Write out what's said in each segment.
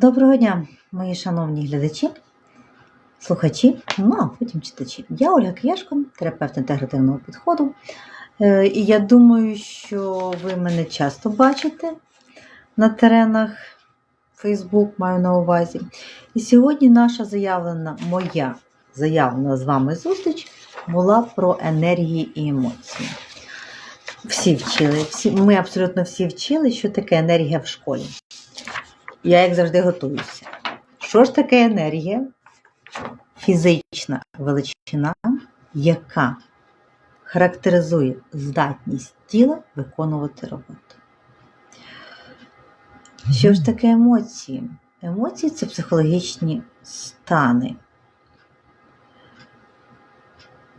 Доброго дня, мої шановні глядачі, слухачі, ну а потім читачі. Я Ольга Кияшко, терапевт інтегративного підходу. Е, І я думаю, що ви мене часто бачите на теренах Facebook, маю на увазі. І сьогодні наша заявлена, моя заявлена з вами зустріч була про енергії і емоції. Всі вчили, всі, ми абсолютно всі вчили, що таке енергія в школі. Я, як завжди, готуюся. Що ж таке енергія? Фізична величина, яка характеризує здатність тіла виконувати роботу. Що ж таке емоції? Емоції це психологічні стани.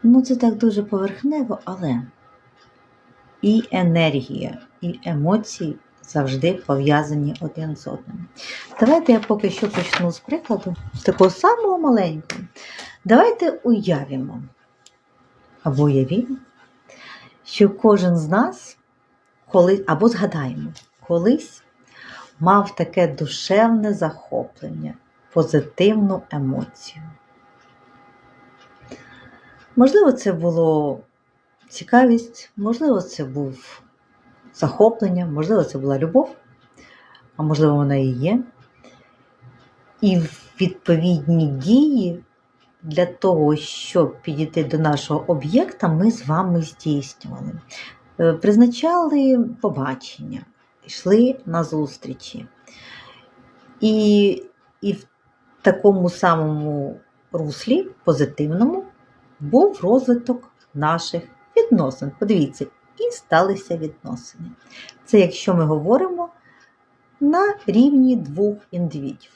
Ну, це так дуже поверхнево, але і енергія, і емоції завжди пов'язані один з одним. Давайте я поки що почну з прикладу, такого самого маленького. Давайте уявимо, або уявімо, що кожен з нас, коли, або згадаємо, колись мав таке душевне захоплення, позитивну емоцію. Можливо, це було цікавість, можливо, це був захоплення, можливо, це була любов, а можливо, вона і є. І відповідні дії для того, щоб підійти до нашого об'єкта, ми з вами здійснювали. Е, Призначали побачення, йшли на зустрічі. І, і в такому самому руслі, позитивному, був розвиток наших відносин. Подивіться, і сталися відносини. Це якщо ми говоримо на рівні двох індивідів.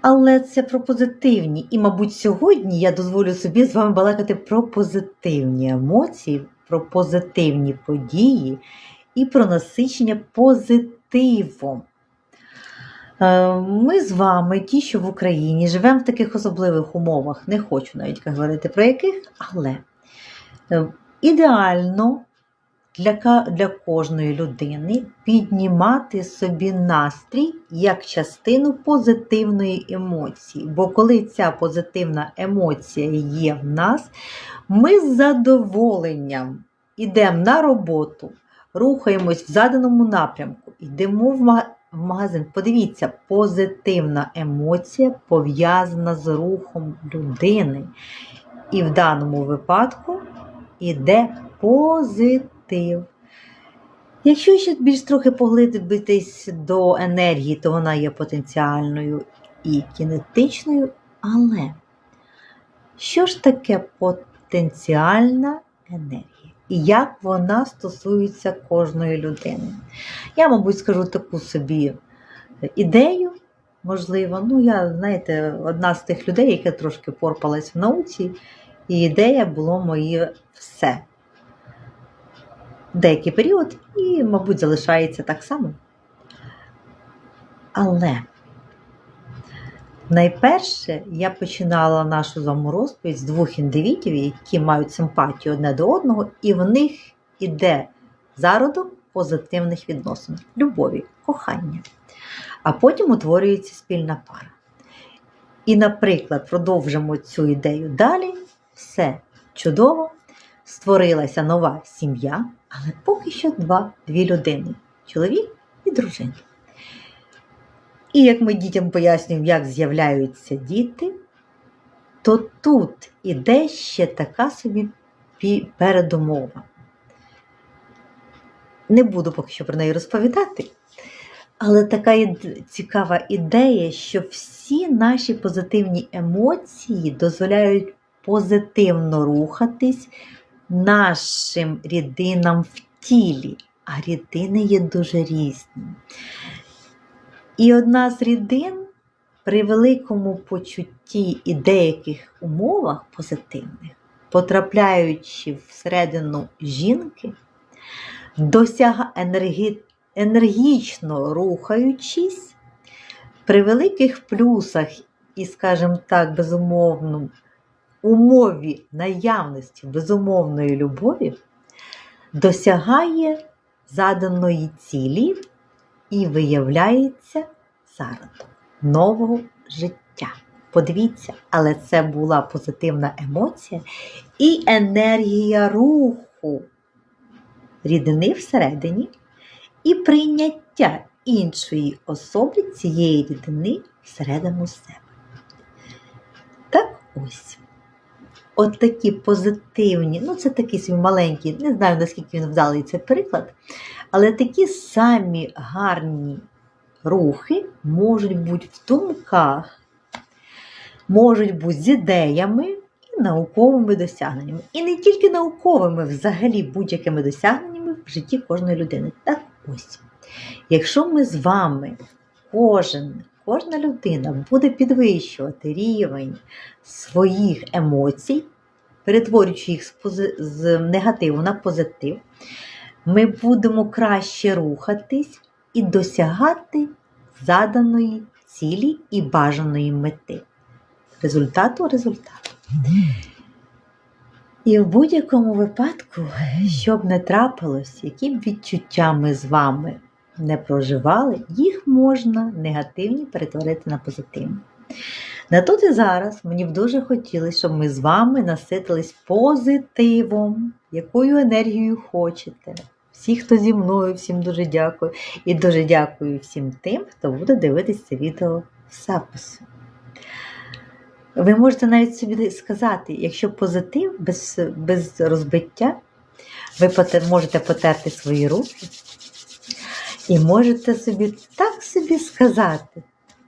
Але це про позитивні. І, мабуть, сьогодні я дозволю собі з вами балакати про позитивні емоції, про позитивні події і про насичення позитивом. Е, Ми з вами, ті, що в Україні, живемо в таких особливих умовах, не хочу навіть говорити про яких, але е, ідеально для, для кожної людини піднімати собі настрій як частину позитивної емоції. Бо коли ця позитивна емоція є в нас, ми з задоволенням йдемо на роботу, рухаємось в заданому напрямку, йдемо в магазин. Подивіться, позитивна емоція пов'язана з рухом людини. І в даному випадку іде позитив. Якщо ще більш трохи поглибитись до енергії, то вона є потенціальною і кінетичною. Але що ж таке потенціальна енергія? І як вона стосується кожної людини? Я, мабуть, скажу таку собі ідею, можливо. Ну, я, знаєте, одна з тих людей, яка трошки порпалась в науці, і ідея було моє все. Деякий період, і, мабуть, залишається так само. Але найперше я починала нашу з розповідь з двох індивідів, які мають симпатію одне до одного, і в них іде зародок позитивних відносин, любові, кохання. А потім утворюється спільна пара. І, наприклад, продовжимо цю ідею далі. Все чудово, створилася нова сім'я, але поки що два, дві людини чоловік і дружина. І як ми дітям пояснюємо, як з'являються діти, то тут іде ще така собі передумова. Не буду поки що про неї розповідати, але така цікава ідея, що всі наші позитивні емоції дозволяють позитивно рухатись нашим рідинам в тілі, а рідини є дуже різні. І одна з рідин при великому почутті і деяких умовах позитивних, потрапляючи всередину жінки, досяга енергі... енергічно рухаючись, при великих плюсах і, скажімо так, безумовно, умові наявності безумовної любові, досягає заданої цілі і виявляється зародок нового життя. Подивіться, але це була позитивна емоція і енергія руху рідини всередині і прийняття іншої особи цієї рідини всередину себе. Так ось. От такі позитивні, ну це такий свій маленький, не знаю наскільки він вдалий цей приклад, але такі самі гарні рухи можуть бути в думках, можуть бути з ідеями і науковими досягненнями. І не тільки науковими, взагалі будь-якими досягненнями в житті кожної людини. Так ось. Якщо ми з вами, кожен, кожна людина буде підвищувати рівень своїх емоцій, перетворюючи їх з, негативу на позитив, ми будемо краще рухатись і досягати заданої цілі і бажаної мети. Результату результату. І в будь-якому випадку, що б не трапилось, які б відчуття ми з вами не проживали, їх можна негативні перетворити на позитивні. На тут і зараз мені б дуже хотілося, щоб ми з вами наситились позитивом, якою енергією хочете. Всі, хто зі мною, всім дуже дякую. І дуже дякую всім тим, хто буде дивитися це відео в записі. Ви можете навіть собі сказати, якщо позитив без, без розбиття, ви можете потерти свої руки і можете собі так собі сказати.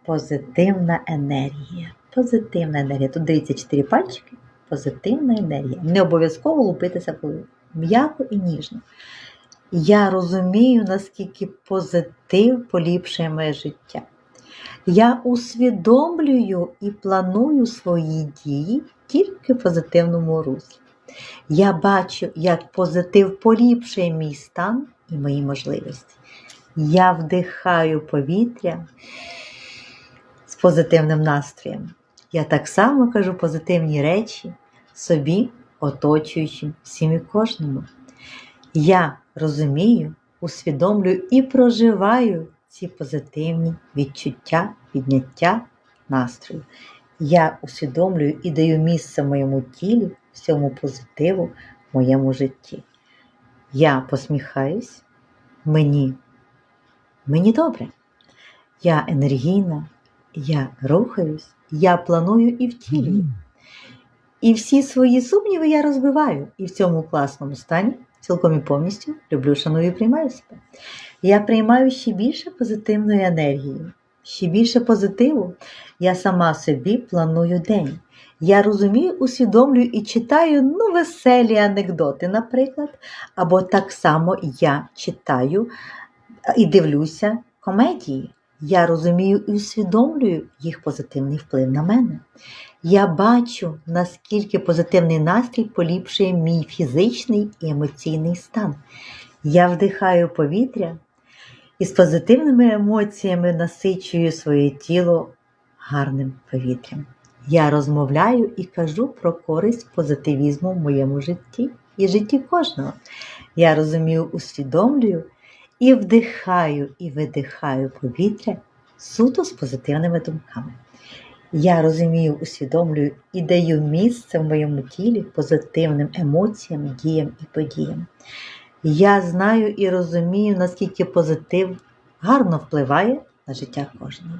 Позитивна енергія. Позитивна енергія. Тут дивіться чотири пальчики. Позитивна енергія. Не обов'язково лупитися м'яко і ніжно. Я розумію, наскільки позитив поліпшує моє життя. Я усвідомлюю і планую свої дії тільки в позитивному руслі. Я бачу, як позитив поліпшує мій стан і мої можливості. Я вдихаю повітря з позитивним настроєм. Я так само кажу позитивні речі собі, оточуючим, всім і кожному. Я розумію, усвідомлюю і проживаю ці позитивні відчуття, підняття настрою. Я усвідомлюю і даю місце моєму тілі, всьому позитиву в моєму житті. Я посміхаюсь, мені, мені добре. Я енергійна, я рухаюсь, я планую і втілюю. І всі свої сумніви я розбиваю. І в цьому класному стані цілком і повністю люблю, шаную і приймаю себе. Я приймаю ще більше позитивної енергії, ще більше позитиву. Я сама собі планую день. Я розумію, усвідомлюю і читаю ну, веселі анекдоти, наприклад. Або так само я читаю і дивлюся комедії. Я розумію і усвідомлюю їх позитивний вплив на мене. Я бачу, наскільки позитивний настрій поліпшує мій фізичний і емоційний стан. Я вдихаю повітря і з позитивними емоціями насичую своє тіло гарним повітрям. Я розмовляю і кажу про користь позитивізму в моєму житті і житті кожного. Я розумію, усвідомлюю і вдихаю і видихаю повітря суто з позитивними думками. Я розумію, усвідомлюю і даю місце в моєму тілі позитивним емоціям, діям і подіям. Я знаю і розумію, наскільки позитив гарно впливає на життя кожного.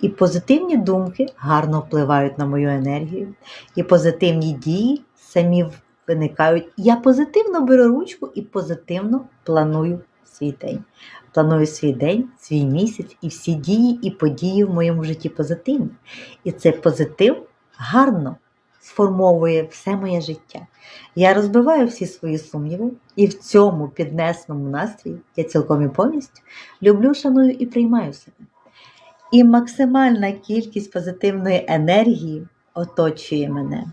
І позитивні думки гарно впливають на мою енергію, і позитивні дії самі виникають. Я позитивно беру ручку і позитивно планую свій день. Планую свій день, свій місяць і всі дії і події в моєму житті позитивні. І цей позитив гарно сформовує все моє життя. Я розбиваю всі свої сумніви, і в цьому піднесеному настрої я цілком і повністю люблю, шаную і приймаю себе. І максимальна кількість позитивної енергії оточує мене.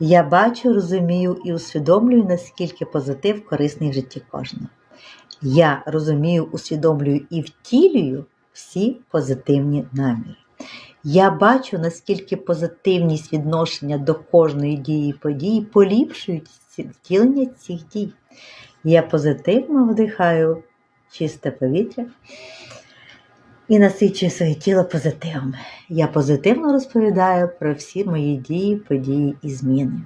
Я бачу, розумію і усвідомлюю, наскільки позитив корисний в житті кожного. Я розумію, усвідомлюю і втілюю всі позитивні наміри. Я бачу, наскільки позитивність відношення до кожної дії і події поліпшують втілення цих дій. Я позитивно вдихаю чисте повітря і насичую своє тіло позитивом. Я позитивно розповідаю про всі мої дії, події і зміни.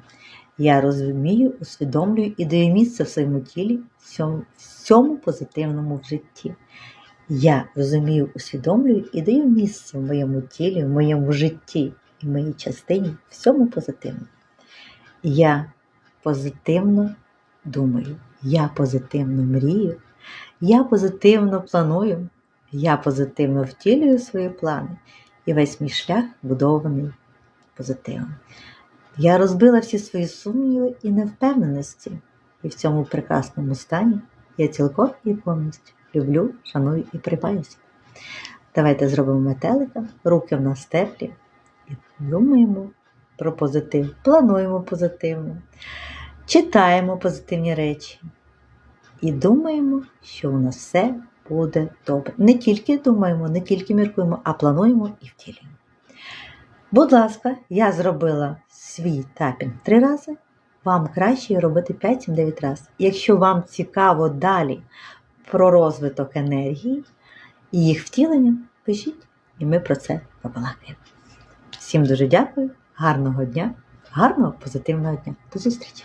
Я розумію, усвідомлюю і даю місце в своєму тілі всьому, всьому позитивному в житті. Я розумію, усвідомлюю і даю місце в моєму тілі, в моєму житті і в моїй частині всьому позитивному. Я позитивно думаю, я позитивно мрію, я позитивно планую, я позитивно втілюю свої плани, і весь мій шлях будований позитивом. Я розбила всі свої сумніви і невпевненості, і в цьому прекрасному стані я цілком і повністю люблю, шаную і приймаюся. Давайте зробимо метелика, руки в нас теплі і думаємо про позитив, плануємо позитивно, читаємо позитивні речі і думаємо, що у нас все буде добре. Не тільки думаємо, не тільки міркуємо, а плануємо і втілюємо. Будь ласка, я зробила свій тапінг три рази. Вам краще робити 5-9 разів. Якщо вам цікаво далі про розвиток енергії і їх втілення, пишіть, і ми про це побалакаємо. Всім дуже дякую, гарного дня, гарного позитивного дня. До зустрічі!